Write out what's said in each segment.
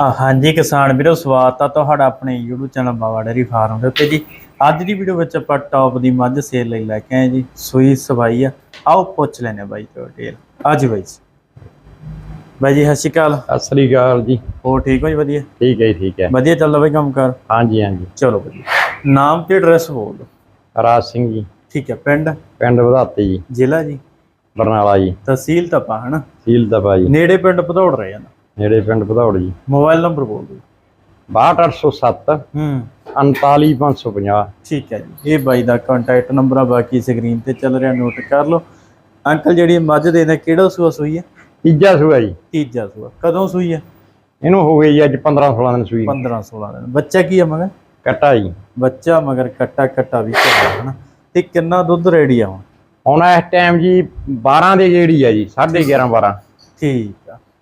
ਆ ਹਾਂਜੀ ਕਿਸਾਨ ਵੀਰੋ ਸਵਾਗਤ ਆ ਤੁਹਾਡਾ ਆਪਣੇ YouTube channel Bawa dairy farm ਦੇ ਉੱਤੇ ਜੀ। ਅੱਜ ਦੀ ਵੀਡੀਓ ਵਿੱਚ ਆਪਾਂ ਟੌਪ ਦੀ ਮੱਝ ਸੇਲ ਲਈ ਲੈ ਕੇ ਆਏ ਜੀ ਸੂਈ ਸਵਾਈ ਆ। ਆਓ ਪੁੱਛ ਲੈਨੇ ਬਾਈ ਤੋਂ ਡਿਟੇਲ ਅੱਜ ਬਾਈ ਜੀ। ਬਾਈ ਜੀ ਸਤਿ ਸ਼੍ਰੀ ਅਕਾਲ। ਸਤਿ ਸ੍ਰੀ ਅਕਾਲ ਜੀ। ਹੋਰ ਠੀਕ ਹੋ ਜੀ ਵਧੀਆ? ਠੀਕ ਹੈ ਜੀ, ਠੀਕ ਹੈ। ਵਧੀਆ ਚੱਲਦਾ ਬਾਈ ਕੰਮ ਕਰ ਹਾਂਜੀ ਹਾਂਜੀ। ਚਲੋ ਵਧੀਆ। ਨਾਮ ਤੇ ਐਡਰੈਸ ਬੋਲ ਦਿਓ। ਰਾਜ ਸਿੰਘ ਜੀ। ਠੀਕ ਹੈ ਪਿੰਡ? ਪਿੰਡ ਵਧਾਤੇ ਜੀ। ਜ਼ਿਲ੍ਹਾ ਜੀ? ਬਰਨਾਲਾ ਜੀ। ਤਹਿਸੀਲ ਤਪਾ ਹਨਾ? ਸੀਲ ਦਬਾ ਜੀ। ਨੇੜੇ ਪਿੰਡ ਭਦੌੜ ਰਹੇ ਜਾਂਦਾ। ਨੇੜੇ ਪਿੰਡ ਵਧੌੜ ਜੀ ਮੋਬਾਈਲ ਨੰਬਰ ਬੋਲ ਦਿਓ। 62807 ਹੂੰ। 39550 ਠੀਕ ਹੈ ਜੀ। ਇਹ ਬਾਈ ਦਾ ਕੰਟੈਕਟ ਨੰਬਰ ਆ ਬਾਕੀ ਸਕਰੀਨ ਤੇ ਚੱਲ ਰਿਹਾ ਨੋਟ ਕਰ ਲਓ। ਅੰਕਲ ਜਿਹੜੀ ਮੱਝ ਦੇ ਨੇ ਕਿਹੜਾ ਸੂਆ ਸੂਈ ਹੈ? ਤੀਜਾ ਸੂਆ ਜੀ। ਤੀਜਾ ਸੂਆ। ਕਦੋਂ ਸੂਈ ਹੈ? ਇਹਨੂੰ ਹੋ ਗਈ ਅੱਜ 15 16 ਦਿਨ ਸੂਈ। 15 16 ਦਿਨ। ਬੱਚਾ ਕੀ ਹੈ ਮਗਰ? ਕੱਟਾ ਜੀ। ਬੱਚਾ ਮਗਰ ਕੱਟਾ ਕੱਟਾ ਵੀ ਚੱਲਦਾ ਹਨਾ। ਤੇ ਕਿੰਨਾ ਦੁੱਧ ਰੈਡੀ ਆ ਹੁਣ? ਹੁਣ ਇਸ ਟਾਈਮ ਜੀ 12 ਦੇ ਜਿਹੜੀ ਆ ਜੀ 11:30 12 ਠੀਕ। ਆ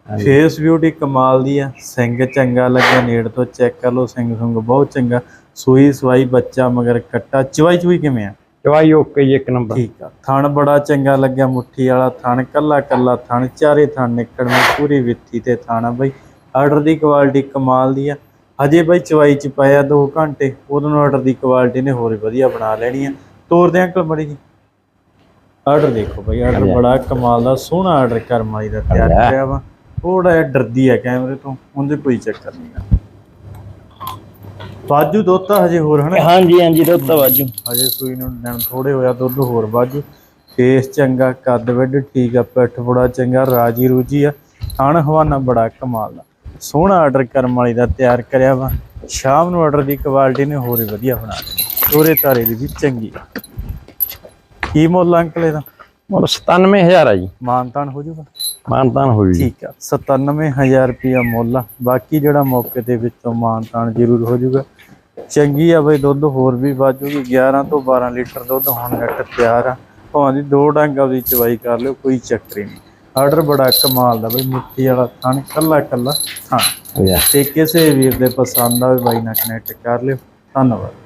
ਫੇਸ ਬਿਊਟੀ ਕਮਾਲ ਦੀ ਆ। ਸਿੰਘ ਚੰਗਾ ਲੱਗਿਆ ਨੇੜ ਤੋਂ ਚੈੱਕ ਕਰ ਲਓ ਸਿੰਘ ਸੁੰਗ ਬਹੁਤ ਚੰਗਾ। ਸੂਈ ਸਵਾਈ ਬੱਚਾ ਮਗਰ ਕੱਟਾ। ਚਵਾਈ ਚੁਈ ਕਿਵੇਂ ਆ? ਚਵਾਈ ਓਕੇ ਜੀ ਇੱਕ ਨੰਬਰ। ਠੀਕ ਆ। ਥਣ ਬੜਾ ਚੰਗਾ ਲੱਗਿਆ ਮੁੱਠੀ ਵਾਲਾ ਥਣ ਕੱਲਾ ਕੱਲਾ ਥਣ ਚਾਰੇ ਥਣ ਨਿਕਲਣ ਪੂਰੀ ਵਿੱਥੀ ਤੇ ਥਣ ਬਈ। ਆਰਡਰ ਦੀ ਕੁਆਲਿਟੀ ਕਮਾਲ ਦੀ ਆ। ਹਜੇ ਬਈ ਚਵਾਈ ਚ ਪਾਇਆ 2 ਘੰਟੇ ਉਦੋਂ ਨੂੰ ਆਰਡਰ ਦੀ ਕੁਆਲਿਟੀ ਨੇ ਹੋਰ ਵਧੀਆ ਬਣਾ ਲੈਣੀ ਆ। ਤੋਰਦੇ ਅੰਕਲ ਬੜੀ ਜੀ। ਆਰਡਰ ਦੇਖੋ ਬਈ ਆਰਡਰ ਬੜਾ ਕਮਾਲ ਦਾ ਸੋਹਣਾ ਆਰਡਰ ਕਰਮਾਈ ਦਾ ਤਿਆਰ। ਕਰਿਆ ਵਾ। ਥੋੜਾ ਜਿਹਾ ਡਰਦੀ ਆ ਕੈਮਰੇ ਤੋਂ ਉਹਦੇ ਕੋਈ ਚੱਕਰ ਨਹੀਂ ਆ। ਬਾਜੂ ਦੋਤਾ ਹਜੇ ਹੋਰ ਹਨਾ? ਹਾਂਜੀ ਹਾਂਜੀ ਦੁੱਧ ਵਾਜੂ। ਹਜੇ ਸੂਈ ਨੂੰ ਦਿਨ ਥੋੜੇ ਹੋਇਆ ਦੁੱਧ ਹੋਰ ਵਾਜੂ। ਫੇਸ ਚੰਗਾ ਕੱਦ ਵੱਡ ਠੀਕ ਆ ਪਿੱਠ ਬੜਾ ਚੰਗਾ ਰਾਜੀ ਰੂਜੀ ਆ। ਥਣ ਹਵਾਨਾ ਬੜਾ ਕਮਾਲ ਦਾ ਸੋਹਣਾ ਆਰਡਰ ਕਰਮ ਵਾਲੀ ਦਾ ਤਿਆਰ ਕਰਿਆ ਵਾ। ਸ਼ਾਮ ਨੂੰ ਆਰਡਰ ਦੀ ਕੁਆਲਿਟੀ ਨੇ ਹੋਰ ਹੀ ਵਧੀਆ ਬਣਾ ਦਿੱਤੀ। ਤੋਰੇ ਤਾਰੇ ਦੀ ਵੀ ਚੰਗੀ ਆ। ਕੀ ਮੁੱਲ ਅੰਕਲ ਇਹਦਾ? ਮੁੱਲ 97000 ਆ ਜੀ। ਮਾਨਤਾਨ ਹੋ ਜਾਊਗਾ। ਮਾਨਤਾਨ ਹੋਈ। ਜੀ ਠੀਕ ਆ 97000 ਰੁਪਿਆ ਮੁੱਲ ਬਾਕੀ ਜਿਹੜਾ ਮੌਕੇ ਦੇ ਵਿੱਚੋਂ ਮਾਨਤਾਨ ਜ਼ਰੂਰ ਹੋ ਜਾਊਗਾ। ਚੰਗੀ ਆ ਬਈ ਦੁੱਧ ਹੋਰ ਵੀ ਵਾਜੂਗੀ 11 ਤੋਂ 12 ਲੀਟਰ ਦੁੱਧ ਹੁਣ ਨੈਟ ਤਿਆਰ ਆ। ਭਾਵੇਂ ਦੀ ਦੋ ਡੰਗ ਆਪਦੀ ਚਵਾਈ ਕਰ ਲਿਓ ਕੋਈ ਚੱਕਰ ਹੀ ਨਹੀਂ। ਆਰਡਰ ਬੜਾ ਕਮਾਲ ਦਾ ਬਈ ਮੁੱਠੀ ਵਾਲਾ ਥਣ ਕੱਲਾ ਕੱਲਾ ਥਣ ਹੋ ਤੇ ਕਿਸੇ ਵੀਰ ਦੇ ਪਸੰਦ ਆਵੇ ਬਾਈ ਨਾਲ ਕਨੈਕਟ ਕਰ ਲਿਓ। ਧੰਨਵਾਦ।